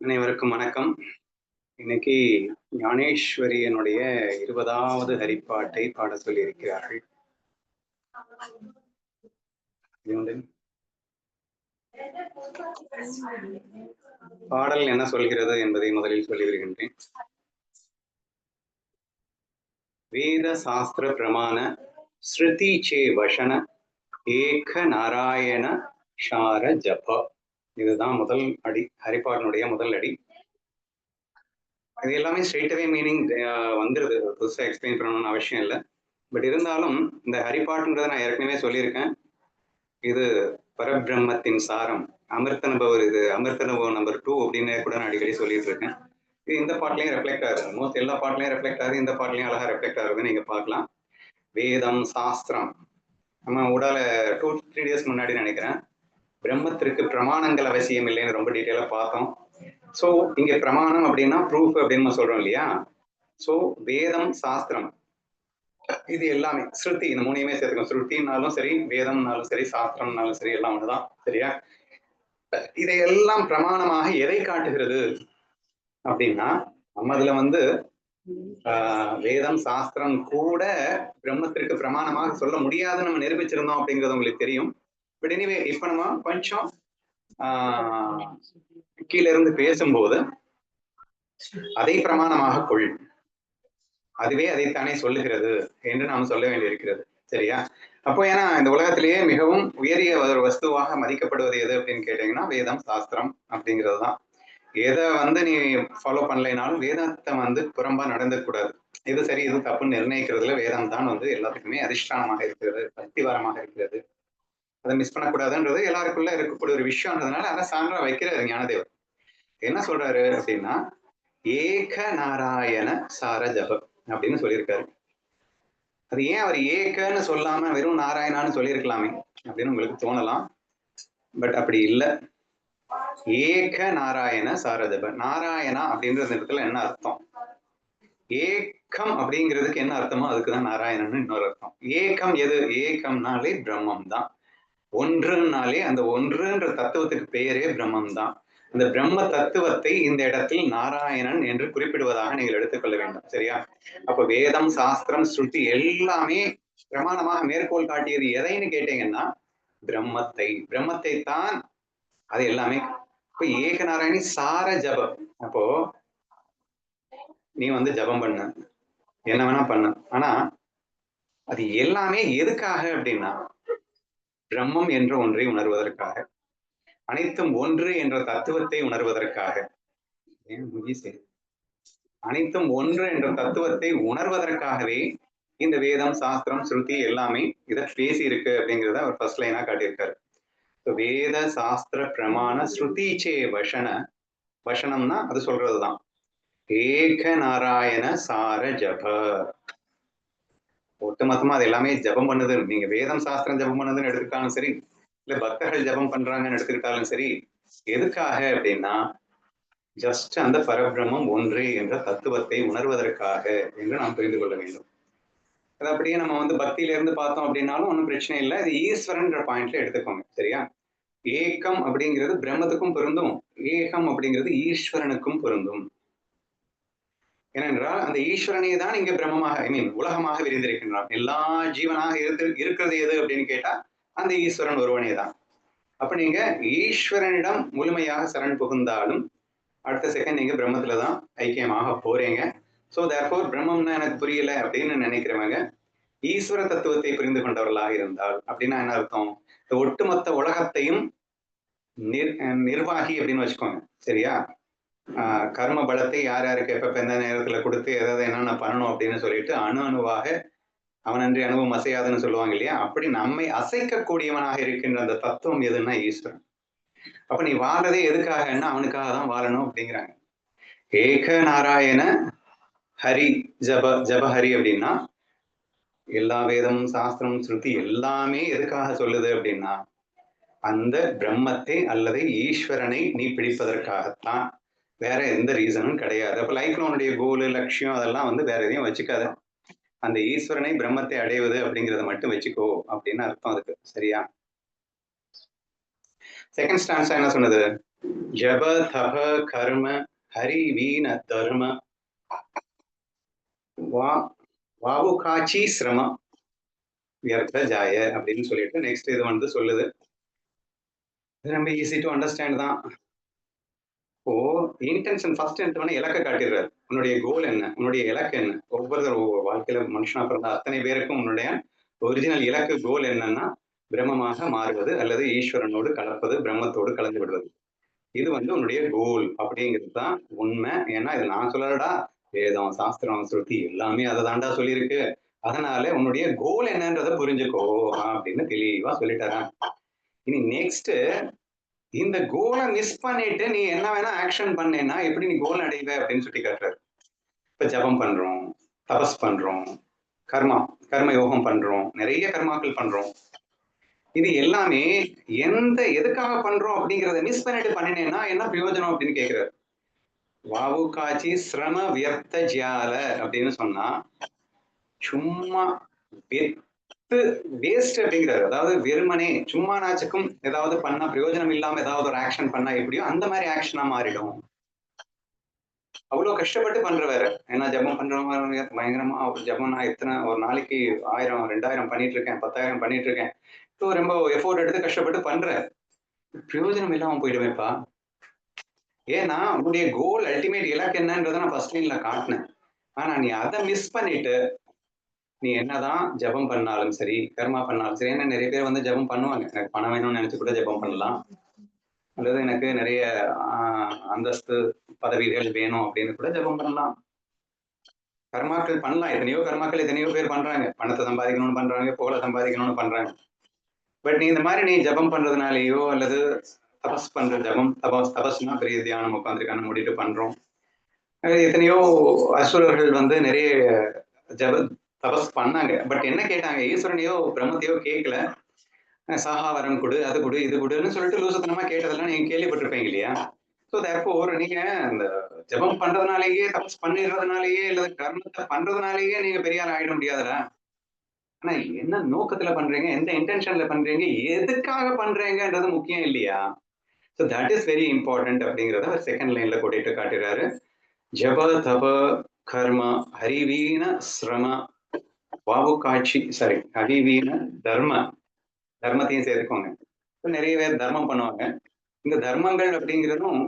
அனைவருக்கும் வணக்கம். இன்னைக்கு ஞானேஸ்வரியனுடைய இருபதாவது ஹரிப்பாட்டை பாட சொல்லி இருக்கிறார்கள் பாடல் என்ன சொல்கிறது என்பதை முதலில் சொல்லி வருகின்றேன் வேத சாஸ்திர பிரமாண ஸ்ருதி சே வசன ஏக நாராயண ஷார ஜப இதுதான் முதல் அடி ஹரிபாடனுடைய முதல் அடி. இது எல்லாமே ஸ்ட்ரெயிட்டவே மீனிங் வந்துருது. புதுசாக எக்ஸ்பிளைன் பண்ணணும்னு அவசியம் இல்லை. பட் இருந்தாலும் இந்த ஹரிபாட்ன்றதை நான் ஏற்கனவே சொல்லியிருக்கேன். இது பரபிரம்மத்தின் சாரம். அமிர்த அனுபவர் இது அமிர்த அனுபவம் நம்பர் டூ அப்படின்னு கூட நான் அடிக்கடி சொல்லிட்டு இருக்கேன் இது இந்த பாட்டிலையும் ரெஃப்ளெக்ட் ஆகுது. மோஸ்ட் எல்லா பாட்டிலையும் ரெஃப்ளெக்ட் ஆகுது. இந்த பாட்டிலையும் அழகா ரெஃப்ளெக்ட் ஆகுதுன்னு நீங்க பார்க்கலாம். வேதம் சாஸ்திரம். நம்ம உடால டூ த்ரீ டேஸ் முன்னாடி நினைக்கிறேன். பிரம்மத்திற்கு பிரமாணங்கள் அவசியம் இல்லைன்னு ரொம்ப டீட்டெயிலாக பார்த்தோம். ஸோ இங்க பிரமாணம் அப்படின்னா ப்ரூஃப் அப்படின்னு நம்ம சொல்றோம் இல்லையா? ஸோ வேதம் சாஸ்திரம். இது எல்லாமே ஸ்ருதி இந்த மூணையுமே சேர்த்துக்கும் ஸ்ருதினாலும் சரி வேதம்னாலும் சரி சாஸ்திரம்னாலும் சரி எல்லாம் ஒண்ணுதான் சரியா? இதையெல்லாம் பிரமாணமாக எதை காட்டுகிறது? அப்படின்னா நம்ம இதுல வந்து வேதம் சாஸ்திரம் கூட பிரம்மத்திற்கு பிரமாணமாக சொல்ல முடியாது நம்ம நிரூபிச்சிருந்தோம் அப்படிங்கிறது உங்களுக்கு தெரியும். பட் எனிவே இப்ப நம்ம கொஞ்சம் ஆஹ் கீழே இருந்து பேசும்போது அதை பிரமாணமாக கொள். அதுவே அதைத்தானே சொல்லுகிறது என்று நாம் சொல்ல வேண்டியிருக்கிறது. சரியா? அப்போ ஏன்னா இந்த உலகத்திலேயே மிகவும் உயரிய ஒரு வஸ்துவாக மதிக்கப்படுவது எது அப்படின்னு கேட்டீங்கன்னா வேதம் சாஸ்திரம் அப்படிங்கிறது தான். எதை வந்து நீ ஃபாலோ பண்ணலைனாலும் வேதத்தை வந்து புறம்பா நடந்துக்கூடாது எது சரி எது தப்புன்னு நிர்ணயிக்கிறதுல வேதம் தான் வந்து எல்லாத்துக்குமே அதிஷ்டானமாக இருக்கிறது பக்திவாரமாக இருக்கிறது. அதை மிஸ் பண்ணக்கூடாதுன்றது எல்லாருக்குள்ள இருக்கக்கூடிய ஒரு விஷயம்ன்றதுனால அதை சான்றா வைக்கிறாரு ஞானதேவர். என்ன சொல்றாரு அப்படின்னா ஏக நாராயண சார ஜபம் அப்படின்னு சொல்லியிருக்காரு. அது ஏன் அவர் ஏக்கன்னு சொல்லாம வெறும் நாராயணான்னு சொல்லியிருக்கலாமே அப்படின்னு உங்களுக்கு தோணலாம். பட் அப்படி இல்லை. ஏக நாராயண சாரஜப நாராயணா அப்படின்ற இடத்துல என்ன அர்த்தம்? ஏக்கம் அப்படிங்கிறதுக்கு என்ன அர்த்தமோ அதுக்குதான் நாராயணன்னு இன்னொரு அர்த்தம். ஏக்கம் எது? ஏக்கம்னாலே பிரம்மம் தான் ஒன்றுனாலே அந்த ஒன்றுன்ற தத்துவத்துக்கு பெயரே பிரம்மம் தான் அந்த பிரம்ம தத்துவத்தை இந்த இடத்தில் நாராயணன் என்று குறிப்பிடுவதாக நீங்கள் எடுத்துக்கொள்ள வேண்டும். சரியா? அப்ப வேதம் சாஸ்திரம் ஸ்ருதி எல்லாமே பிரமாணமாக மேற்கோள் காட்டியது எதைன்னு கேட்டீங்கன்னா பிரம்மத்தை. பிரம்மத்தை தான் அது எல்லாமே இப்ப ஏக நாராயணி சார ஜபம். அப்போ நீ வந்து ஜபம் பண்ண. என்ன வேணா பண்ண. ஆனா அது எல்லாமே எதுக்காக அப்படின்னா பிரம்மம் என்ற ஒன்றை உணர்வதற்காக அனைத்தும் ஒன்று என்ற தத்துவத்தை உணர்வதற்காக. அனைத்தும் ஒன்று என்ற தத்துவத்தை உணர்வதற்காகவே இந்த வேதம் சாஸ்திரம் ஸ்ருதி எல்லாமே இதை பேசி இருக்கு அப்படிங்கிறத அவர் ஃபர்ஸ்ட் லைனா காட்டியிருக்காரு. வேத சாஸ்திர பிரமாண ஸ்ருதிச்சே வசன வசனம்னா அது சொல்றதுதான். ஏக நாராயண சார ஜப. ஒட்டுமொத்தமா அது எல்லாமே ஜபம் பண்ணுது. நீங்க வேதம் சாஸ்திரம் ஜபம் பண்ணதுன்னு எடுத்துக்கிட்டாலும் சரி இல்ல பக்தர்கள் ஜபம் பண்றாங்கன்னு எடுத்துக்கிட்டாலும் சரி எதுக்காக அப்படின்னா ஜஸ்ட் அந்த பரபிரமம் ஒன்று என்ற தத்துவத்தை உணர்வதற்காக என்று நாம் புரிந்து கொள்ள வேண்டும். அது அப்படியே நம்ம வந்து பக்தியில இருந்து பார்த்தோம் அப்படின்னாலும் ஒன்றும் பிரச்சனை இல்லை. இது ஈஸ்வரன்ற பாயிண்ட்ல எடுத்துக்கோங்க. சரியா? ஏக்கம் அப்படிங்கிறது பிரம்மத்துக்கும் பொருந்தும். ஏகம் அப்படிங்கிறது ஈஸ்வரனுக்கும் பொருந்தும். ஏனென்றால் அந்த ஈஸ்வரனே தான் இங்க பிரம்மமாக ஐ மீன் உலகமாக விரிந்திருக்கின்றான். எல்லா ஜீவனாக இருந்து இருக்கிறது எது அப்படின்னு கேட்டா அந்த ஈஸ்வரன் ஒருவனே தான். அப்ப நீங்க ஈஸ்வரனிடம் முழுமையாக சரண் புகுந்தாலும் அடுத்த செகண்ட் நீங்க பிரம்மத்துல தான் ஐக்கியமாக போறீங்க. ஸோ தேர்ஃபோர் பிரம்மம்னா எனக்கு புரியல அப்படின்னு நினைக்கிறவங்க ஈஸ்வர தத்துவத்தை புரிந்து கொண்டவர்களாக இருந்தால் அப்படின்னா என்ன அர்த்தம்? இந்த ஒட்டுமொத்த உலகத்தையும் நிர் நிர்வாகி அப்படின்னு வச்சுக்கோங்க. சரியா? கர்ம பலத்தை யார் யாருக்கு எப்ப எந்த நேரத்துல கொடுத்து எதாவது என்னென்ன பண்ணணும் அப்படின்னு சொல்லிட்டு அணு அணுவாக அவனன்றி அனுபவம் அசையாதுன்னு சொல்லுவாங்க இல்லையா? அப்படி நம்மை அசைக்கக்கூடியவனாக இருக்கின்ற அந்த தத்துவம் எதுன்னா ஈஸ்வரன். அப்ப நீ வாழ்றதே எதுக்காகன்னா அவனுக்காக தான் வாழணும் அப்படிங்கிறாங்க. ஏக நாராயண ஹரி ஜப ஜபஹரி அப்படின்னா எல்லா வேதம் சாஸ்திரம் ஸ்ருதி எல்லாமே எதுக்காக சொல்லுது அப்படின்னா அந்த பிரம்மத்தை அல்லது ஈஸ்வரனை நீ பிடிப்பதற்காகத்தான். வேற எந்த ரீசனும் கிடையாது. அப்ப லைஃப்ல உன்னுடைய கோலு லட்சியம் அதெல்லாம் வந்து வேற எதையும் வச்சுக்காத. அந்த ஈஸ்வரனை பிரம்மத்தை அடைவது அப்படிங்கிறத மட்டும் வச்சுக்கோ அப்படின்னு அர்த்தம் அதுக்கு. சரியா? செகண்ட் ஸ்டான்ஸா என்ன சொன்னது? ஜப தப கர்ம ஹரி வீண தர்ம. வா வாவு காட்சி சிரமம். வியர்த்த ஜாய அப்படின்னு சொல்லிட்டு நெக்ஸ்ட் இது வந்து சொல்லுது. இது ரொம்ப ஈஸி டு அண்டர்ஸ்டாண்ட் தான். ஓ இன்டென்ஷன் ஃபர்ஸ்ட் எடுத்தவொடனே இலக்கை காட்டிடுறாரு. உன்னுடைய கோல் என்ன? உன்னுடைய இலக்கு என்ன? ஒவ்வொருத்தர் ஒவ்வொரு வாழ்க்கையில மனுஷனா பிறந்த அத்தனை பேருக்கும் உன்னுடைய ஒரிஜினல் இலக்கு கோல் என்னன்னா பிரம்மமாக மாறுவது அல்லது ஈஸ்வரனோடு கலப்பது பிரம்மத்தோடு கலந்து விடுவது. இது வந்து உன்னுடைய கோல் அப்படிங்கிறது தான் உண்மை. ஏன்னா இது நான் சொல்லலடா. வேதம் சாஸ்திரம் ஸ்ருதி எல்லாமே அதை தாண்டா சொல்லியிருக்கு. அதனால உன்னுடைய கோல் என்னன்றதை புரிஞ்சுக்கோ அப்படின்னு தெளிவா சொல்லிட்டாரா இனி நெக்ஸ்ட் இந்த கோலை மிஸ் பண்ணிட்டு நீ என்ன வேணா ஆக்ஷன் பண்ணேன்னா எப்படி நீ கோல் அடைவ அப்படின்னு சொல்லி காட்டுறாரு இப்ப ஜபம் பண்றோம் தபஸ் பண்றோம் கர்மா கர்ம யோகம் பண்றோம் நிறைய கர்மாக்கள் பண்றோம். இது எல்லாமே எந்த எதுக்காக பண்றோம் அப்படிங்கறத மிஸ் பண்ணிட்டு பண்ணினேன்னா என்ன பிரயோஜனம் அப்படின்னு கேக்குறாரு. வாவு காட்சி சிரம வியர்த்த ஜியால அப்படின்னு சொன்னா சும்மா வெத்து வேஸ்ட் அப்படிங்கிறது அதாவது வெறுமனே சும்மா நாச்சுக்கும் ஏதாவது பண்ணா பிரயோஜனம் இல்லாம ஏதாவது ஒரு ஆக்ஷன் பண்ணா எப்படியோ அந்த மாதிரி ஆக்ஷனா மாறிடும். அவ்வளவு கஷ்டப்பட்டு பண்றவாரு. ஏன்னா ஜபம் பண்றவங்க பயங்கரமா ஜபம் நான் எத்தனை ஒரு நாளைக்கு ஆயிரம் ரெண்டாயிரம் பண்ணிட்டு இருக்கேன் பத்தாயிரம் பண்ணிட்டு இருக்கேன் ஸோ ரொம்ப எஃபோர்ட் எடுத்து கஷ்டப்பட்டு பண்ற பிரயோஜனம் இல்லாம போயிடுவேப்பா ஏன்னா உன்னுடைய கோல் அல்டிமேட் இலக்கு என்னன்றதை நான் ஃபர்ஸ்ட் லைன்ல காட்டினேன். ஆனா நீ அதை மிஸ் பண்ணிட்டு நீ என்னதான் ஜபம் பண்ணாலும் சரி கர்மா பண்ணாலும் சரி ஏன்னா நிறைய பேர் வந்து ஜபம் பண்ணுவாங்க. எனக்கு பணம் வேணும்னு நினைச்சு கூட ஜபம் பண்ணலாம். அல்லது எனக்கு நிறைய ஆஹ், அந்தஸ்து பதவிகள் வேணும் அப்படின்னு கூட ஜபம் பண்ணலாம். கர்மாக்கள் பண்ணலாம். எத்தனையோ கர்மாக்கள் எத்தனையோ பேர் பண்றாங்க. பணத்தை சம்பாதிக்கணும்னு பண்றாங்க புகழை சம்பாதிக்கணும்னு பண்றாங்க. பட் நீ இந்த மாதிரி நீ ஜபம் பண்றதுனாலயோ அல்லது தபஸ் பண்ற ஜபம் தபஸ் தபஸ்னா பெரிய தியானம் உட்காந்துருக்கான கண்ணை மூடிட்டு பண்றோம். எத்தனையோ அசுரர்கள் வந்து நிறைய ஜப தபஸ் பண்ணாங்க. பட் என்ன கேட்டாங்க ஈஸ்வரனையோ பிரம்மத்தையோ கேட்கல சாகா வரம் கொடு அது கொடு இது கொடுன்னு சொல்லிட்டு லூசத்தனமா கேட்டதெல்லாம் நீங்க கேள்விப்பட்டிருப்பீங்க இல்லையா? ஸோ தேர்ஃபோர் நீங்க இந்த ஜபம் பண்றதுனாலேயே தபஸ் பண்ணிடுறதுனாலேயே இல்ல கர்மத்தை பண்றதுனாலேயே நீங்க பெரிய ஆள் ஆயிட முடியாதுடா. ஆனா என்ன நோக்கத்துல பண்றீங்க எந்த இன்டென்ஷன்ல பண்றீங்க எதுக்காக பண்றீங்கன்றது முக்கியம் இல்லையா? So that is very important அப்படிங்கிறத அவர் செகண்ட் லைன்ல கூட்டிட்டு காட்டுறாரு. ஜப தப கர்ம ஹரிவீன சிரம வாவு காட்சி சாரி ஹரிவீன தர்ம தர்மத்தையும் சேர்த்துக்கோங்க. நிறைய பேர் தர்மம் பண்ணுவாங்க. இந்த தர்மங்கள் அப்படிங்கிறதும்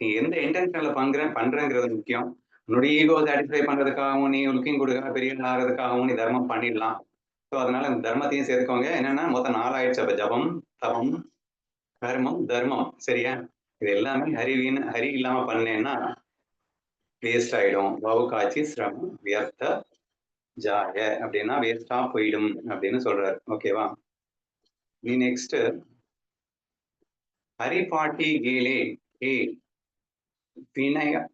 நீ எந்த இன்டென்ஷன்ல பண்ற பண்றங்கிறது முக்கியம். உன்னுடைய ஈகோ சாட்டிஸ்ஃபை பண்றதுக்காகவும் நீ லுக்கிங் கொடுக்க பெரிய ஆகிறதுக்காகவும் நீ தர்மம் பண்ணிடலாம். ஸோ அதனால இந்த தர்மத்தையும் சேர்த்துக்கோங்க. என்னன்னா மொத்தம் நாலாயிடுச்சு அப்ப ஜபம் தபம் கர்மம் தர்மம். சரியா? இது எல்லாமே ஹரிவின்னு ஹரி இல்லாம பண்ணேன்னா வேஸ்ட் ஆயிடும். வவு காட்சி சிரமம் வியர்த்த ஜாய. அப்படின்னா வேஸ்டா போயிடும் அப்படின்னு சொல்றாரு. ஓகேவா நீ நெக்ஸ்ட் ஹரிபாட்டி கீழே ஏ வினய.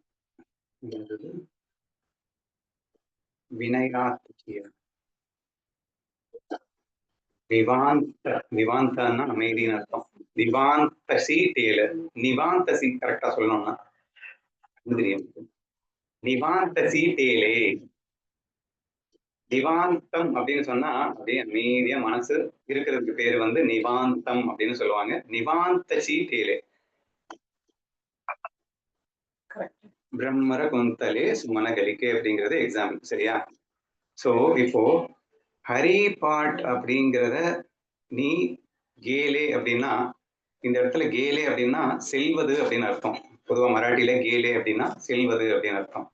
வினயாத்திய விவாந்த விவாந்தன்னா அமைதின்னு அர்த்தம். விவாந்தசி டேலு நிவாந்தசி கரெக்டா சொல்லணும்னா தெரியும். நிவாந்தசி டேலே நிவாந்தம் அப்படின்னு சொன்னா அப்படியே அமைதியா மனசு இருக்கிறதுக்கு பேரு வந்து நிவாந்தம் அப்படின்னு சொல்லுவாங்க. நிவாந்தசி டேலே பிரம்மர குந்தலே சுமனகலிக்கே அப்படிங்கிறது எக்ஸாம்பிள் சரியா? சோ இப்போ ஹரி பாட் அப்படிங்கிறத நீ கேலே அப்படின்னா இந்த இடத்துல கேலே அப்படின்னா செல்வது அப்படின்னு அர்த்தம். பொதுவா மராட்டியில கேலே அப்படின்னா செல்வது அப்படின்னு அர்த்தம்.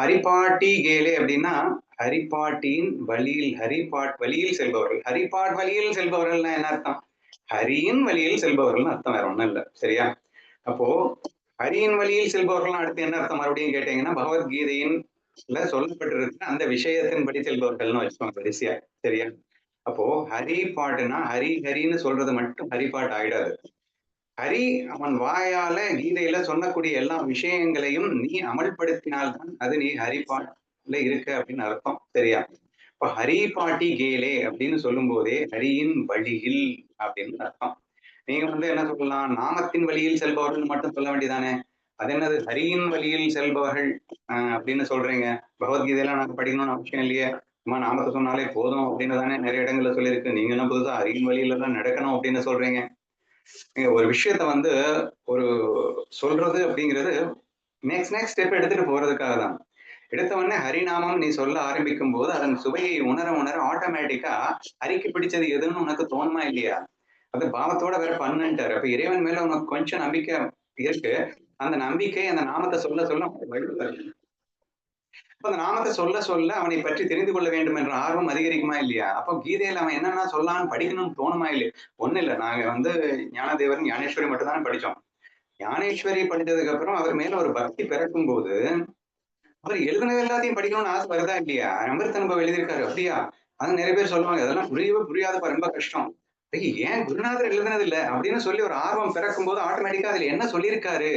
ஹரிபாட்டி கேலே அப்படின்னா ஹரிபாட்டியின் வழியில் ஹரிபாட் வழியில் செல்பவர்கள். ஹரிபாட் வழியில் செல்பவர்கள்னா என்ன அர்த்தம்? ஹரியின் வழியில் செல்பவர்கள்னு அர்த்தம் வேற ஒண்ணும் இல்லை. சரியா? அப்போ ஹரியின் வழியில் செல்பவர்கள் அடுத்து என்ன அர்த்தம்? மறுபடியும் கேட்டீங்கன்னா பகவத்கீதையின் சொல்லப்பட்டிருக்கிற சொல்லப்பட்டிருக்கு அந்த விஷயத்தின்படி செல்பவர்கள்னு வச்சுக்கோங்க கடைசியா சரியா? அப்போ ஹரி பாட்டுனா ஹரி ஹரின்னு சொல்றது மட்டும் ஹரி பாட்டு ஆயிடாது. ஹரி அவன் வாயால கீதையில சொல்லக்கூடிய எல்லா விஷயங்களையும் நீ அமல்படுத்தினால்தான் அது நீ ஹரி பாட்டுல இருக்க அப்படின்னு அர்த்தம். சரியா? இப்ப ஹரி பாட்டி கேலே அப்படின்னு சொல்லும் போதே ஹரியின் வழியில் அப்படின்னு அர்த்தம். நீங்க வந்து என்ன சொல்லலாம்? நாமத்தின் வழியில் செல்பவர்கள் மட்டும் சொல்ல வேண்டியதானே? அது என்னது? ஹரியின் வழியில் செல்பவர்கள் ஆஹ் அப்படின்னு சொல்றீங்க. பகவத்கீதையெல்லாம் நாங்க படிக்கணும்னு அவசியம் இல்லையே. சும்மா நாமத்தை சொன்னாலே போதும் அப்படின்னு தானே நிறைய இடங்கள்ல சொல்லியிருக்கு. நீங்க என்ன புதுசா ஹரியின் வழியில தான் நடக்கணும் அப்படின்னு சொல்றீங்க. நீங்க ஒரு விஷயத்த வந்து ஒரு சொல்றது அப்படிங்கிறது நெக்ஸ்ட் நெக்ஸ்ட் ஸ்டெப் எடுத்துட்டு போறதுக்காக தான். எடுத்த உடனே ஹரிநாமம் நீ சொல்ல ஆரம்பிக்கும் போது அதன் சுவையை உணர உணர ஆட்டோமேட்டிக்கா அறிக்கை பிடிச்சது எதுன்னு உனக்கு தோணுமா இல்லையா? அது பாவத்தோட வேற பண்ணுன்ட்டாரு. அப்ப இறைவன் மேல உனக்கு கொஞ்சம் நம்பிக்கை இருக்கு. அந்த நம்பிக்கை அந்த நாமத்தை சொல்ல சொல்ல வழி அப்ப அந்த நாமத்தை சொல்ல சொல்ல அவனை பற்றி தெரிந்து கொள்ள வேண்டும் என்ற ஆர்வம் அதிகரிக்குமா இல்லையா? அப்போ கீதையில அவன் என்னென்ன சொல்லான்னு படிக்கணும்னு தோணுமா இல்லையா? ஒண்ணு இல்ல. நாங்க வந்து ஞானதேவரும் ஞானேஸ்வரி மட்டும்தான் படிச்சோம். ஞானேஸ்வரி படித்ததுக்கு அப்புறம் அவர் மேல ஒரு பக்தி பிறக்கும் போது அவர் எழுதுனது எல்லாத்தையும் படிக்கணும்னு ஆசை வருதா இல்லையா? அமிர்த அனுபவம் எழுதியிருக்காரு. அப்படியா? அது நிறைய பேர் சொல்லுவாங்க. அதெல்லாம் புரியவே புரியாதப்பா. ரொம்ப கஷ்டம். ஏன் குருநாதர் எழுதுனது இல்ல அப்படின்னு சொல்லி ஒரு ஆர்வம் பிறக்கும் போது ஆட்டோமேட்டிக்கா அதுல என்ன சொல்லியிருக்காரு?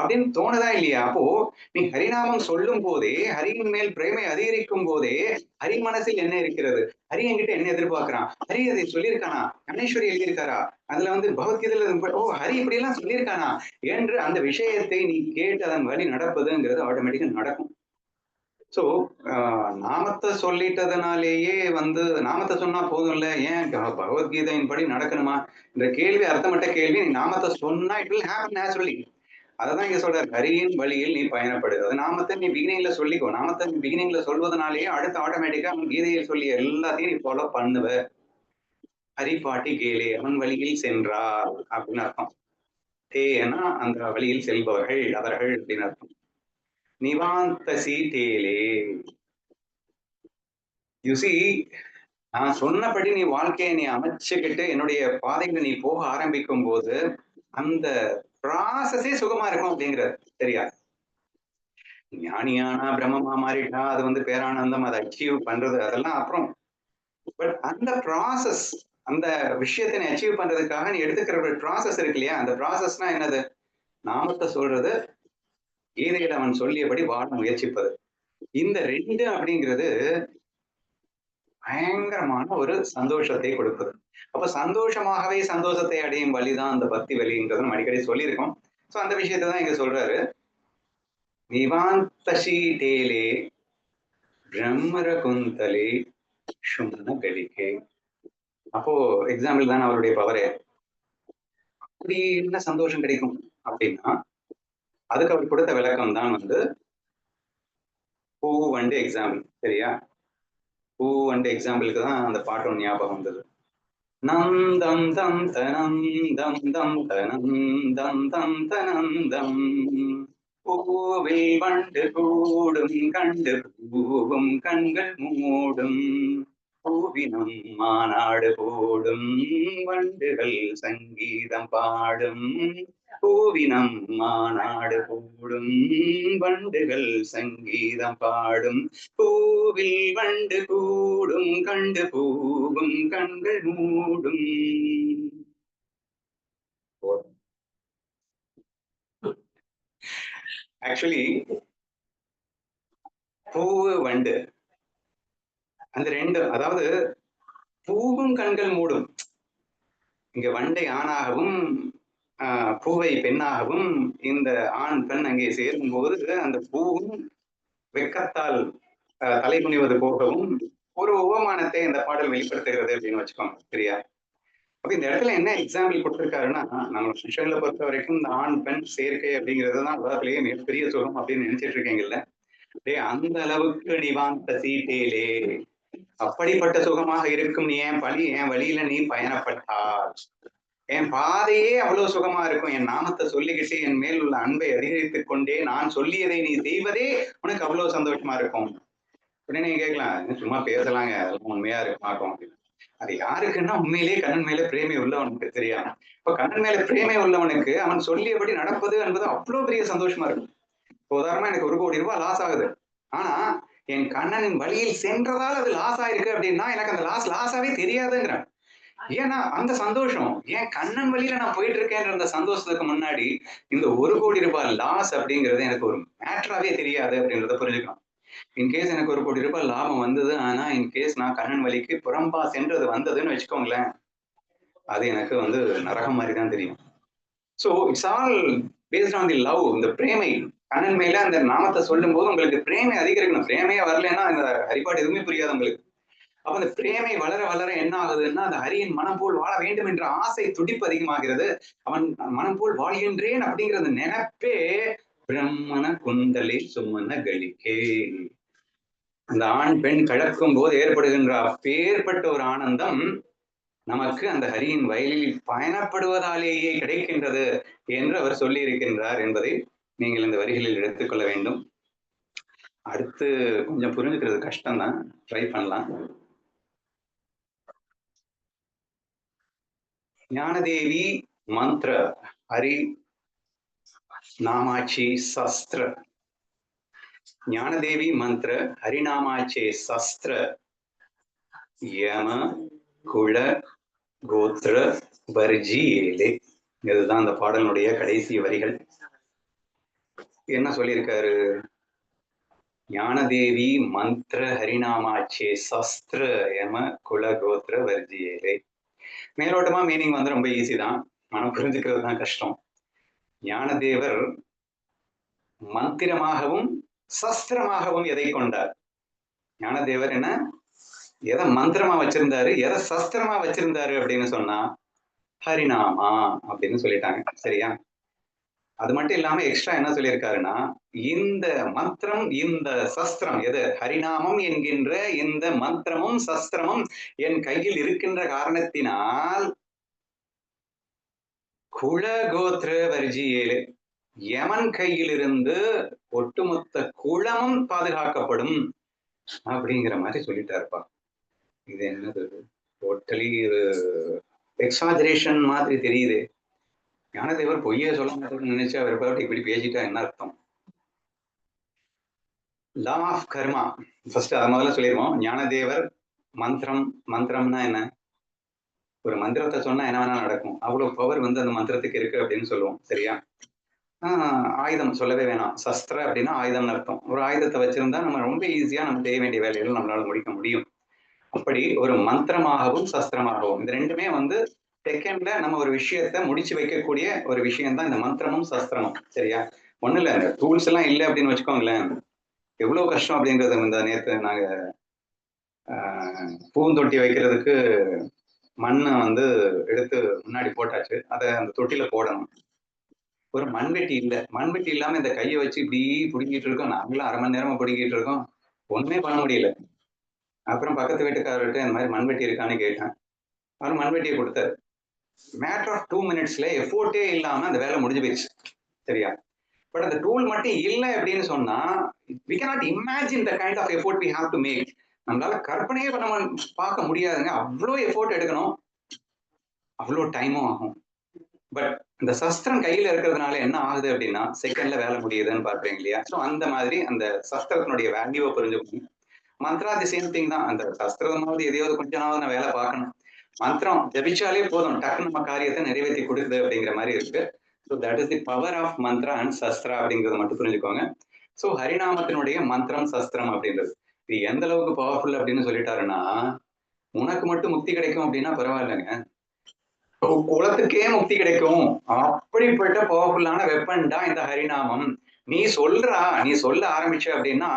அப்படின்னு தோணுதா இல்லையா? அப்போ நீ ஹரிநாமம் சொல்லும் போதே ஹரியின் மேல் பிரேமை அதிகரிக்கும் போதே ஹரி மனசில் என்ன இருக்கிறது? ஹரி என்கிட்ட என்ன எதிர்பார்க்கிறான்? ஹரி அதை சொல்லியிருக்கானா? கணேஸ்வரி எழுதியிருக்காரா? அதுல வந்து பகவத்கீதையில ஓ ஹரி இப்படி எல்லாம் சொல்லியிருக்கானா? என்று அந்த விஷயத்தை நீ கேட்டு அதன் வழி நடப்பதுங்கிறது ஆட்டோமேட்டிக்கா நடக்கும். சோ நாமத்தை சொல்லிட்டதுனாலேயே வந்து நாமத்தை சொன்னா போதும்ல? ஏன் பகவத்கீதையின் படி நடக்கணுமா? இந்த கேள்வி அர்த்தமட்ட கேள்வி நீ நாமத்தை சொன்னா இட் வில் ஹேப்பன் நேச்சுரலி அததான் இங்க சொல்ற ஹரியின் வழியில் நீ பயணப்படுது அது நாமத்தை நீ பிகினிங்ல சொல்லிக்கோ. நாமத்தை நீ பிகினிங்ல சொல்வதனாலேயே அடுத்து ஆட்டோமேட்டிக்கா அவன் கீதையில் சொல்லி எல்லாத்தையும் நீ ஃபாலோ பண்ணுவ. ஹரிபாட்டி கேலே அவன் வழியில் சென்றார் அப்படின்னு அர்த்தம். தேனா அந்த வழியில் செல்பவர்கள் அவர்கள் அப்படின்னு அர்த்தம். நிவாந்தசி தேலே யுசி நான் சொன்னபடி நீ வாழ்க்கையை நீ அமைச்சுக்கிட்டு என்னுடைய பாதையில நீ போக ஆரம்பிக்கும் போது அந்த ப்ராசஸே சுகமா இருக்கும் அப்படிங்கிறது சரியா? ஞானியானா பிரம்மமா மாறிட்டா அது வந்து பேரானந்தம் அதை அச்சீவ் பண்றது அதெல்லாம் அப்புறம். பட் அந்த ப்ராசஸ் அந்த விஷயத்தை நீ அச்சீவ் பண்றதுக்காக நீ எடுத்துக்கிற ஒரு ப்ராசஸ் இருக்கு இல்லையா? அந்த ப்ராசஸ்னா என்னது? நாமத்தை சொல்றது கீதையில அவன் சொல்லியபடி வாழ முயற்சிப்பது. இந்த ரெண்டு அப்படிங்கிறது பயங்கரமான ஒரு சந்தோஷத்தை கொடுக்குது. அப்ப சந்தோஷமாகவே சந்தோஷத்தை அடையும் வழிதான் அந்த பக்தி வழிங்கிறது நம்ம அடிக்கடி சொல்லியிருக்கோம். சோ அந்த விஷயத்தை தான் இங்க சொல்றாரு. நிவாந்தசீடேலே பிரம்மர குந்தலே சும்ன கலிகே அப்போ எக்ஸாம்பிள் தான் அவருடைய பவரே அப்படி என்ன சந்தோஷம் கிடைக்கும் அப்படின்னா அதுக்கு அவர் கொடுத்த விளக்கம் தான் வந்து பூ வண்டு எக்ஸாம்பிள் சரியா? பூ வண்டு எக்ஸாம்பிளுக்கு தான் அந்த பாட்டு ஞாபகம் வந்தது. நந்தம் தம் தனம் தம் தம் தனம் தம் தம் தனந்தம் பூவில் வண்டு கூடும் கண்டு பூவும் கண்கள் மூடும். பூவினம் மாநாடு போடும் வண்டுகள் சங்கீதம் பாடும். பூவினம் மாநாடு போடும் வண்டுகள் சங்கீதம் பாடும். பூவில் வண்டு கூடும் கண்டு பூவும் கண்டு மூடும். ஆக்சுவலி பூவு வண்டு அந்த ரெண்டு அதாவது பூவும் கண்கள் மூடும். இங்க வண்டை ஆணாகவும் ஆஹ், பூவை பெண்ணாகவும் இந்த ஆண் பெண் அங்கே சேரும் போது அந்த பூவும் வெக்கத்தால் தலை குனிவது போகவும் ஒரு உபமானத்தை இந்த பாடல் வெளிப்படுத்துகிறது அப்படின்னு வச்சுக்கோங்க சரியா? அப்ப இந்த இடத்துல என்ன எக்ஸாம்பிள் கொடுத்துருக்காருன்னா நம்ம மனுஷங்களை பொறுத்த வரைக்கும் இந்த ஆண் பெண் சேர்க்கை அப்படிங்கிறது தான் உலகத்திலேயே மிகப்பெரிய சுகம் அப்படின்னு நினைச்சிட்டு இருக்கீங்கல்ல. அந்த அளவுக்கு நிவாந்த சீட்டேலே. அப்படிப்பட்ட சுகமாக இருக்கும் நீ என் பழி என் வழியில நீ பயணப்பட்டால். என் பாதையே அவ்வளவு சுகமா இருக்கும். என் நாமத்தை சொல்லிக்கிட்டு என் மேல் உள்ள அன்பை அதிகரித்துக் கொண்டே நான் சொல்லியதை நீ செய்வதே உனக்கு அவ்வளவு சந்தோஷமா இருக்கும். அப்படின்னு நீங்க கேட்கலாம் சும்மா பேசலாங்க? அதெல்லாம் உண்மையா இருக்க மாட்டோம் அப்படின்னு. அது யாருக்குன்னா உண்மையிலேயே கண்ணன் மேல பிரேமை உள்ளவனுக்கு தெரியாது. இப்ப கண்ணன் மேல பிரேமை உள்ளவனுக்கு அவன் சொல்லியபடி நடப்பது என்பது அவ்வளவு பெரிய சந்தோஷமா இருக்கும். இப்போ உதாரணமா எனக்கு ஒரு கோடி ரூபாய் லாஸ் ஆகுது. ஆனா என் கண்ணனின் வழியில் சென்றதால் அது லாஸ் ஆயிருக்கு அப்படின்னா எனக்கு அந்த லாஸ் லாஸாவே தெரியாதுங்கிறேன். ஏன்னா அந்த சந்தோஷம் ஏன் கண்ணன் வழியில நான் போயிட்டு இருக்கேன்ற அந்த சந்தோஷத்துக்கு முன்னாடி இந்த ஒரு கோடி ரூபாய் லாஸ் அப்படிங்கிறது எனக்கு ஒரு மேட்டராவே தெரியாது அப்படின்றத புரிஞ்சுக்கணும். இன்கேஸ் எனக்கு ஒரு கோடி ரூபாய் லாபம் வந்தது ஆனா இன்கேஸ் நான் கண்ணன் வழிக்கு புறம்பா சென்றது வந்ததுன்னு வச்சுக்கோங்களேன் அது எனக்கு வந்து நரகம் மாதிரி தான் தெரியும். So it's all based on the love இந்த பிரேமை அனன்மையில அந்த நாமத்தை சொல்லும் போது உங்களுக்கு பிரேமை அதிகரிக்கணும். பிரேமையே வரலன்னா அந்த ஹரிபாட்டு எதுவுமே புரியாது உங்களுக்கு. அப்ப அந்த பிரேமை வளர வளர என்ன ஆகுதுன்னா அந்த ஹரியின் மனம் போல் வாழ வேண்டும் என்ற ஆசை துடிப்பு அதிகமாகிறது. அவன் மனம் போல் வாழ்கின்றேன் அப்படிங்கிற அந்த நினைப்பே பிரம்மண குந்தலை சுமன கலிக்கே. அந்த ஆண் பெண் கலக்கும் போது ஏற்படுகின்ற அப்பேற்பட்ட ஒரு ஆனந்தம் நமக்கு அந்த ஹரியின் வயலில் பயணப்படுவதாலேயே கிடைக்கின்றது என்று அவர் சொல்லி இருக்கின்றார் என்பதை நீங்கள் இந்த வரிகளில் எடுத்துக்கொள்ள வேண்டும். அடுத்து கொஞ்சம் புரிஞ்சுக்கிறது கஷ்டம்தான். ட்ரை பண்ணலாம். ஞானதேவி மந்திர ஹரி நாமாச்சி சஸ்திர. ஞானதேவி மந்திர ஹரிநாமாச்சே சஸ்திர. யம குல கோத்திர பர்ஜி ஏலே இதுதான் அந்த பாடலுடைய கடைசி வரிகள். என்ன சொல்லியிருக்காரு? ஞானதேவி மந்திர ஹரிநாமாச்சே சஸ்திர எம குல கோத்திர வர்ஜியேலே. மேலோட்டமா மீனிங் வந்து ரொம்ப ஈஸி தான். மனம் புரிஞ்சுக்கிறது தான் கஷ்டம். ஞானதேவர் மந்திரமாகவும் சஸ்திரமாகவும் எதை கொண்டார்? ஞானதேவர் என்ன? எதை மந்திரமா வச்சிருந்தாரு? எதை சஸ்திரமா வச்சிருந்தாரு அப்படின்னு சொன்னா ஹரிநாமா அப்படின்னு சொல்லிட்டாங்க. சரியா? அது மட்டும் இல்லாம எக்ஸ்ட்ரா என்ன சொல்லியிருக்காருன்னா இந்த மந்திரம் இந்த சஸ்திரம் எது? ஹரிநாமம் என்கின்ற இந்த மந்திரமும் சஸ்திரமும் என் கையில் இருக்கின்ற காரணத்தினால் குல வர்ஜியேலு யமன் கையிலிருந்து ஒட்டுமொத்த குளமும் பாதுகாக்கப்படும் அப்படிங்கிற மாதிரி சொல்லிட்டாருப்பா. இது என்னது? டோட்டலி எக்ஸாஜரேஷன் மாதிரி தெரியுது. ஞானதேவர் பொய்யே சொல்ல மாட்டேன்னு நினைச்சு அவர் பாட்டு இப்படி பேசிட்டா என்ன அர்த்தம்? லா ஆஃப் கர்மா ஃபர்ஸ்ட் அதை முதல்ல சொல்லிடுவோம். ஞானதேவர் மந்திரம் மந்திரம்னா என்ன? ஒரு மந்திரத்தை சொன்னா என்ன வேணா நடக்கும். அவ்வளவு பவர் வந்து அந்த மந்திரத்துக்கு இருக்கு அப்படின்னு சொல்லுவோம். சரியா? ஆஹ் ஆயுதம் சொல்லவே வேணாம். சஸ்திர அப்படின்னா ஆயுதம்னு அர்த்தம். ஒரு ஆயுதத்தை வச்சிருந்தா நம்ம ரொம்ப ஈஸியா நம்ம செய்ய வேண்டிய வேலைகள் நம்மளால முடிக்க முடியும். அப்படி ஒரு மந்திரமாகவும் சஸ்திரமாகவும். இந்த ரெண்டுமே வந்து செகண்ட்ல நம்ம ஒரு விஷயத்த முடிச்சு வைக்கக்கூடிய ஒரு விஷயம் தான் இந்த மந்திரமும் சஸ்திரமும். சரியா? ஒண்ணு இல்ல இந்த டூல்ஸ் எல்லாம் இல்லை அப்படின்னு வச்சுக்கோங்களேன். எவ்வளவு கஷ்டம் அப்படிங்கறது இந்த நேத்து நாங்க பூந்தொட்டி வைக்கிறதுக்கு மண்ணை வந்து எடுத்து முன்னாடி போட்டாச்சு. அதை அந்த தொட்டில போடணும். ஒரு மண்வெட்டி இல்லை. மண்வெட்டி இல்லாம இந்த கையை வச்சு இப்படி பிடிங்கிட்டு இருக்கோம். நாங்களும் அரை மணி நேரமா பிடிங்கிட்டு இருக்கோம். ஒண்ணுமே பண்ண முடியல. அப்புறம் பக்கத்து வீட்டுக்காரர்கிட்ட இந்த மாதிரி மண்வெட்டி இருக்கான்னு கேட்டேன். அவர் மண்வெட்டியை கொடுத்தாரு. மேட்டர் ஆஃப் டூ மினிட்ஸ்ல எஃபோர்ட்டே இல்லாம அந்த வேலை முடிஞ்சு போயிடுச்சு சரியா? பட் அந்த டூல் மட்டும் இல்லை அப்படின்னு சொன்னா we cannot imagine the kind of effort we have to make நம்மளால கற்பனையே பண்ண பார்க்க முடியாதுங்க. அவ்வளோ எஃபோர்ட் எடுக்கணும். அவ்வளோ டைமும் ஆகும். பட் இந்த சஸ்திரம் கையில இருக்கிறதுனால என்ன ஆகுது அப்படின்னா செகண்ட்ல வேலை முடியுதுன்னு பாக்குறீங்க இல்லையா? ஸோ அந்த மாதிரி அந்த சஸ்திரத்தினுடைய வேல்யூவை புரிஞ்சுக்கணும். மந்த்ரா தி சேம் திங் தான். அந்த சஸ்திரமாவது எதையாவது கொஞ்ச நாள் நான் வேலை பார்க்கணும். மந்திரம் ஜபிச்சாலே போதும். டக்கு நம்ம காரியத்தை நிறைவேற்றி கொடுக்குது அப்படிங்கிற மாதிரி இருக்கு. So that is the power of mantra and shastra அப்படிங்கிறத மட்டும் புரிஞ்சுக்கோங்க. ஸோ ஹரிநாமத்தினுடைய மந்திரம் சஸ்திரம் அப்படின்றது. இது எந்த அளவுக்கு பவர்ஃபுல் அப்படின்னு சொல்லிட்டாருன்னா உனக்கு மட்டும் முக்தி கிடைக்கும் அப்படின்னா பரவாயில்லைங்க. குலத்துக்கே முக்தி கிடைக்கும். அப்படிப்பட்ட பவர்ஃபுல்லான வெப்பன் தான் இந்த ஹரிநாமம். நீ சொல்றா நீ சொல்ல ஆரம்பிச்ச அப்படின்னா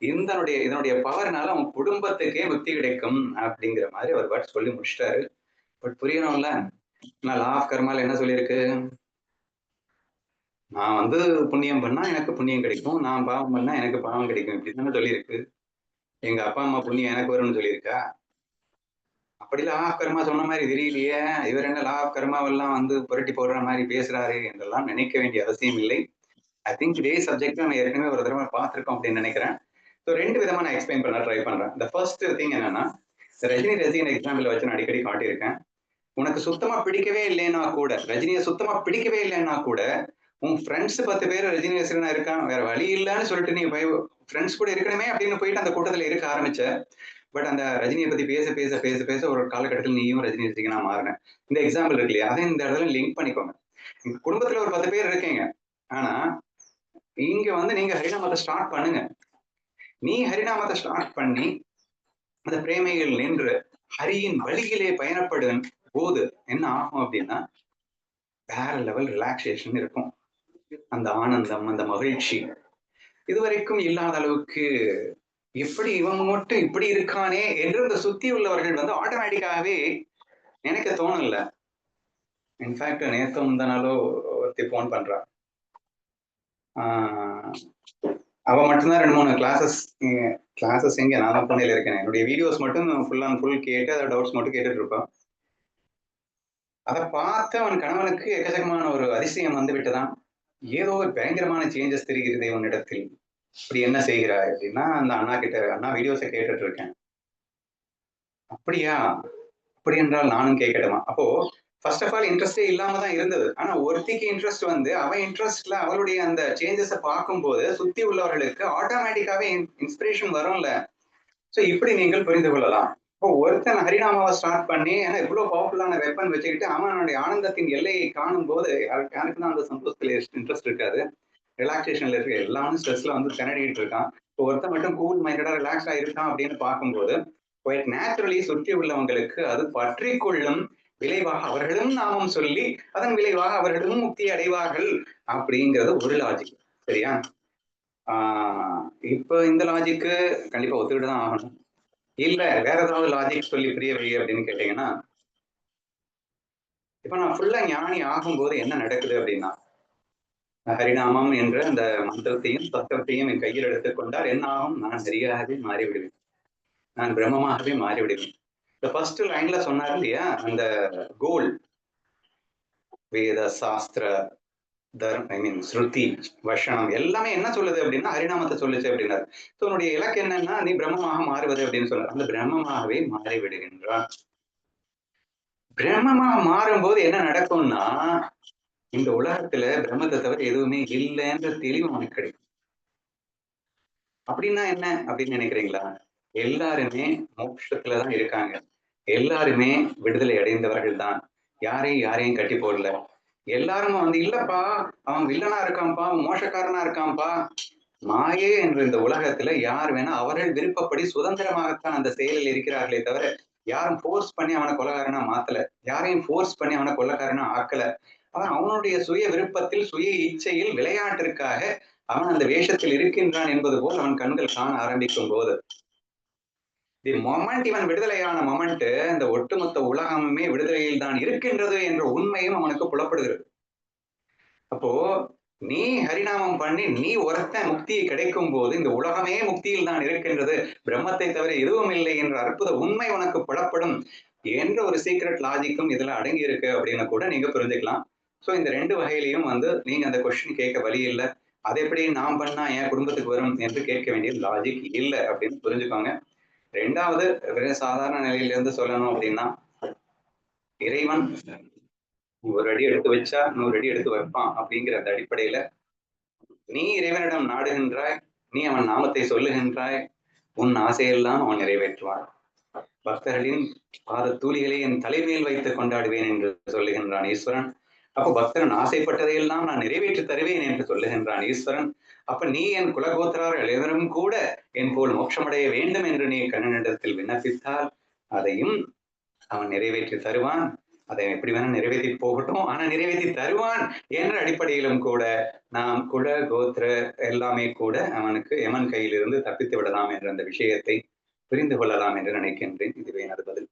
இதனுடைய இதனுடைய பவர்னால அவன் குடும்பத்துக்கே முக்தி கிடைக்கும் அப்படிங்கிற மாதிரி அவர் பாட்டு சொல்லி முடிச்சிட்டாரு. பட் புரியணும்ல நான் லா ஆஃப் கர்மால என்ன சொல்லியிருக்கு? நான் வந்து புண்ணியம் பண்ணா எனக்கு புண்ணியம் கிடைக்கும் நான் பாவம் பண்ணா எனக்கு பாவம் கிடைக்கும் இப்படி தானே சொல்லியிருக்கு. எங்க அப்பா அம்மா புண்ணியம் எனக்கு வரும்னு சொல்லியிருக்கா? அப்படி லா ஆஃப் கர்மா சொன்ன மாதிரி தெரியலையே இவர் என்ன லா ஆஃப் கர்மாவெல்லாம் வந்து புரட்டி போடுற மாதிரி பேசுறாரு என்றெல்லாம் நினைக்க வேண்டிய அவசியம் இல்லை. ஐ திங்க் இதே சப்ஜெக்ட் நம்ம ஏற்கனவே ஒரு தடவை பார்த்துருக்கோம் அப்படின்னு நினைக்கிறேன். ஸோ ரெண்டு விதமா நான் எக்ஸ்பிளைன் பண்ண ட்ரை பண்றேன். இந்த ஃபர்ஸ்ட் திங் என்னன்னா ரஜினி ரஜினி எக்ஸாம்பிள் வச்சு நான் அடிக்கடி காட்டியிருக்கேன். உனக்கு சுத்தமா பிடிக்கவே இல்லைன்னா கூட ரஜினியை சுத்தமா பிடிக்கவே இல்லைன்னா கூட உன் ஃப்ரெண்ட்ஸ் பத்து பேர் ரஜினி ரசிகனா இருக்கான் வேற வழி இல்லைன்னு சொல்லிட்டு நீ போய் ஃப்ரெண்ட்ஸ் கூட இருக்கணுமே அப்படின்னு போயிட்டு அந்த கூட்டத்தில் இருக்க ஆரம்பிச்ச. பட் அந்த ரஜினியை பத்தி பேச பேச பேச பேச ஒரு காலகட்டத்தில் நீயும் ரஜினி ரசிகனா மாறின. இந்த எக்ஸாம்பிள் இருக்கு இல்லையா? அதை இந்த இடத்துல லிங்க் பண்ணிக்கோங்க. எங்க குடும்பத்துல ஒரு பத்து பேர் இருக்கீங்க. ஆனா இங்க வந்து நீங்க ஹரிநாமத்தை ஸ்டார்ட் பண்ணுங்க. நீ ஹரிநாமத்தை ஸ்டார்ட் பண்ணி அந்த பிரேமையில் நின்று ஹரியின் வழியிலே பயணப்படும் போது என்ன ஆகும் அப்படின்னா வேற லெவல் ரிலாக்ஸேஷன் இருக்கும். அந்த ஆனந்தம் அந்த மகிழ்ச்சி. இதுவரைக்கும் இல்லாத அளவுக்கு எப்படி இவன் மட்டும் இப்படி இருக்கானே என்று இந்த சுத்தி உள்ளவர்கள் வந்து ஆட்டோமேட்டிக்காகவே நினைக்க தோணல. இன்ஃபேக்ட் நேத்து முந்த நாளோ ஒருத்தி போன் பண்றா. ஆஹ் அவ மட்டும்தான் ரெண்டு மூணு கிளாஸஸ் கிளாஸஸ் எங்க நான் தான் பண்ணையில இருக்கேன். என்னுடைய வீடியோஸ் மட்டும் ஃபுல் அண்ட் ஃபுல் கேட்டு அதை டவுட்ஸ் மட்டும் கேட்டுட்டு இருப்பான் அதை பார்த்து அவன் கணவனுக்கு எக்கச்சக்கமான ஒரு அதிசயம் வந்து விட்டுதான் ஏதோ ஒரு பயங்கரமான சேஞ்சஸ் தெரிகிறது உன்னிடத்தில். இப்படி என்ன செய்கிறாய்? அப்படின்னா அந்த அண்ணா கிட்ட அண்ணா வீடியோஸை கேட்டுட்டு இருக்கேன். அப்படியா? அப்படி என்றால் நானும் கேட்கட்டுமா? அப்போ ஃபர்ஸ்ட் ஆஃப் ஆல் இன்ட்ரெஸ்டே இல்லாம தான் இருந்தது. ஆனா ஒருத்திக்கு இன்ட்ரெஸ்ட் வந்து அவன் இன்ட்ரெஸ்ட்ல அவளுடைய அந்த சேஞ்சஸை பார்க்கும்போது சுத்தி உள்ளவர்களுக்கு ஆட்டோமேட்டிக்காவே இன்ஸ்பிரேஷன் வரும்ல. ஸோ இப்படி நீங்கள் புரிந்து கொள்ளலாம். இப்போ ஒருத்தன் ஹரிநாமாவை ஸ்டார்ட் பண்ணி ஏன்னா இவ்வளவு பவர்ஃபுல்லான வெப்பன் வச்சுக்கிட்டு அவனுடைய ஆனந்தத்தின் எல்லையை காணும் போது யாருக்கு யாருக்கு தான் அந்த சந்தோஷத்துல இன்ட்ரெஸ்ட் இருக்காது. ரிலாக்ஸேஷன்ல இருக்க எல்லாமே ஸ்ட்ரெஸ்ல வந்து திணறிட்டு இருக்கான். இப்போ ஒருத்தன் மட்டும் கூல் மைண்டடா ரிலாக்ஸ் ஆயிருக்கான் அப்படின்னு பார்க்கும்போது நேச்சுரலி சுற்றி உள்ளவங்களுக்கு அது பற்றி கொள்ளும் விளைவாக அவர்களும் நாமம் சொல்லி அதன் விளைவாக அவர்களும் முக்தி அடைவார்கள் அப்படிங்கிறது ஒரு லாஜிக் சரியா? ஆஹ் இப்ப இந்த லாஜிக்கு கண்டிப்பா ஒத்துக்கிட்டு தான் ஆகணும். இல்ல வேற ஏதாவது லாஜிக் சொல்லி புரியவில்லை அப்படின்னு கேட்டீங்கன்னா இப்ப நான் ஃபுல்லா ஞானி ஆகும்போது என்ன நடக்குது அப்படின்னா ஹரிநாமம் என்ற அந்த மந்திரத்தையும் தத்துவத்தையும் என் கையில் எடுத்துக்கொண்டால் என்ன ஆகும் நான் சரியாகவே மாறிவிடுவேன். நான் பிரம்மமாகவே மாறிவிடுவேன். இந்த ஃபர்ஸ்ட் லைன்ல சொன்னார் இல்லையா? அந்த கோல் வேத சாஸ்திர தர்ம ஐ மீன் ஸ்ருதி வஷனம் எல்லாமே என்ன சொல்லுது அப்படின்னா ஹரிநாமத்தை சொல்லுச்சு அப்படின்னாரு. ஸோ உன்னுடைய இலக்கு என்னன்னா நீ பிரம்மமாக மாறுவது அப்படின்னு சொல்ற அந்த பிரம்மமாகவே மாறி விடுகின்றான் பிரம்மமாக மாறும்போது என்ன நடக்கும்னா இந்த உலகத்துல பிரம்மத்தை தவிர எதுவுமே இல்லைன்ற தெளிவு அவனுக்கு கிடைக்கும். அப்படின்னா என்ன அப்படின்னு நினைக்கிறீங்களா? எல்லாருமே மோட்சத்துலதான் இருக்காங்க. எல்லாருமே விடுதலை அடைந்தவர்கள் தான் யாரையும் யாரையும் கட்டி போடல. எல்லாரும் வந்து இல்லப்பா அவன் வில்லனா இருக்கான்ப்பா அவன் மோசக்காரனா இருக்கான்ப்பா. மாயே என்ற இந்த உலகத்துல யார் வேணா அவர்கள் விருப்பப்படி சுதந்திரமாகத்தான் அந்த செயலில் இருக்கிறார்களே தவிர யாரும் ஃபோர்ஸ் பண்ணி அவனை கொலகாரனா மாத்தல. யாரையும் ஃபோர்ஸ் பண்ணி அவனை கொள்ளக்காரனா ஆக்கல. அவன் அவனுடைய சுய விருப்பத்தில் சுய இச்சையில் விளையாட்டிற்காக அவன் அந்த வேஷத்தில் இருக்கின்றான் என்பது போல் அவன் கண்கள் காண ஆரம்பிக்கும் போது தி மொமெண்ட் இவன் விடுதலையான மொமெண்ட் இந்த ஒட்டுமொத்த உலகமுமே விடுதலையில் தான் இருக்கின்றது என்ற உண்மையும் அவனுக்கு புலப்படுகிறது. அப்போ நீ ஹரிநாமம் பண்ணி நீ ஒருத்த முக்தியை கிடைக்கும் போது இந்த உலகமே முக்தியில் தான் இருக்கின்றது. பிரம்மத்தை தவிர எதுவும் இல்லை என்ற அற்புத உண்மை உனக்கு புலப்படும் என்ற ஒரு சீக்ரெட் லாஜிக்கும் இதுல அடங்கி இருக்கு அப்படின்னு கூட நீங்க புரிஞ்சுக்கலாம். ஸோ இந்த ரெண்டு வகையிலையும் வந்து நீங்க அந்த கொஸ்டின் கேட்க வழி இல்லை. அதை எப்படி நாம் பண்ணா என் குடும்பத்துக்கு வரும் என்று கேட்க வேண்டிய லாஜிக் இல்லை அப்படின்னு புரிஞ்சுக்கோங்க. ரெண்டாவது வெறும் சாதாரண நிலையிலிருந்து சொல்லணும் அப்படின்னா இறைவன் ஒரு அடி எடுத்து வச்சா நூறு அடி எடுத்து வைப்பான் அப்படிங்கிற அந்த அடிப்படையில நீ இறைவனிடம் நாடுகின்றாய் நீ அவன் நாமத்தை சொல்லுகின்றாய் உன் ஆசையெல்லாம் அவன் நிறைவேற்றுவான். பக்தர்களின் பாத தூளிகளை என் தலைமையில் வைத்து கொண்டாடுவேன் என்று சொல்லுகின்றான் ஈஸ்வரன். அப்போ பக்தரன் ஆசைப்பட்டதையெல்லாம் நான் நிறைவேற்றி தருவேன் என்று சொல்லுகின்றான் ஈஸ்வரன். அப்ப நீ என் குலகோத்திரார் அனைவரும் கூட என் போல் மோட்சமடைய வேண்டும் என்று நீ கண்ணனிடத்தில் விண்ணப்பித்தால் அதையும் அவன் நிறைவேற்றி தருவான். அதை எப்படி வேணா நிறைவேற்றி போகட்டும். ஆனா நிறைவேற்றி தருவான் என்ற அடிப்படையிலும் கூட நாம் குல கோத்திர எல்லாமே கூட அவனுக்கு எமன் கையிலிருந்து தப்பித்து விடலாம் என்ற அந்த விஷயத்தை புரிந்து கொள்ளலாம் என்று நினைக்கின்றேன். இதுவே எனது பதில்.